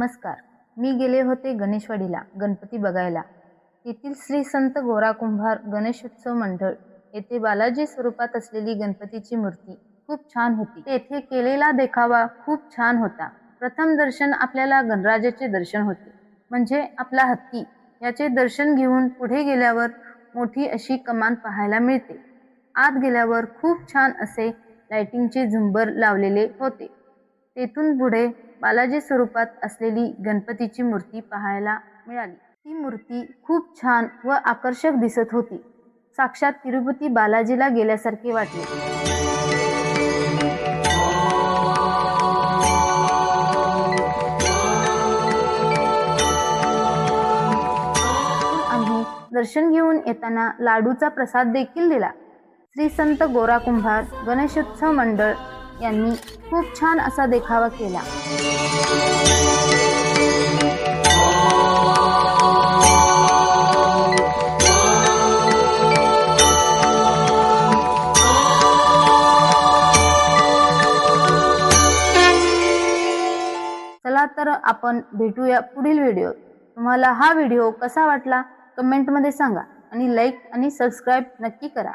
नमस्कार. मी गेले होते गणेशवाडीला गणपती बघायला. येथील श्री संत गोरा कुंभार गणेशोत्सव मंडळ येथे बालाजी स्वरूपात असलेली गणपतीची मूर्ती खूप छान होती. तेथे केलेला देखावा खूप छान होता. प्रथम दर्शन आपल्याला गणराजाचे दर्शन होते. म्हणजे आपला हत्ती. याचे दर्शन घेऊन पुढे गेल्यावर मोठी अशी कमान पाहायला मिळते. आत गेल्यावर खूप छान असे लाइटिंगचे झुंबर लावलेले होते. तेथून पुढे बालाजी स्वरूपात असलेली गणपतीची मूर्ती पाहायला मिळाली. ती मूर्ती खूप छान व आकर्षक दिसत होती. साक्षात तिरुपती बालाजीला गेल्यासारखे वाटले. आम्ही दर्शन घेऊन येताना लाडूचा प्रसाद देखील दिला. श्री संत गोरा कुंभार गणेशोत्सव मंडळ यांनी खूप छान असा देखावा केला. चला तर आपण भेटूया पुढील व्हिडिओ तुम्हाला हा व्हिडिओ कसा वाटला कमेंटमध्ये सांगा आणि लाईक आणि सबस्क्राईब नक्की करा.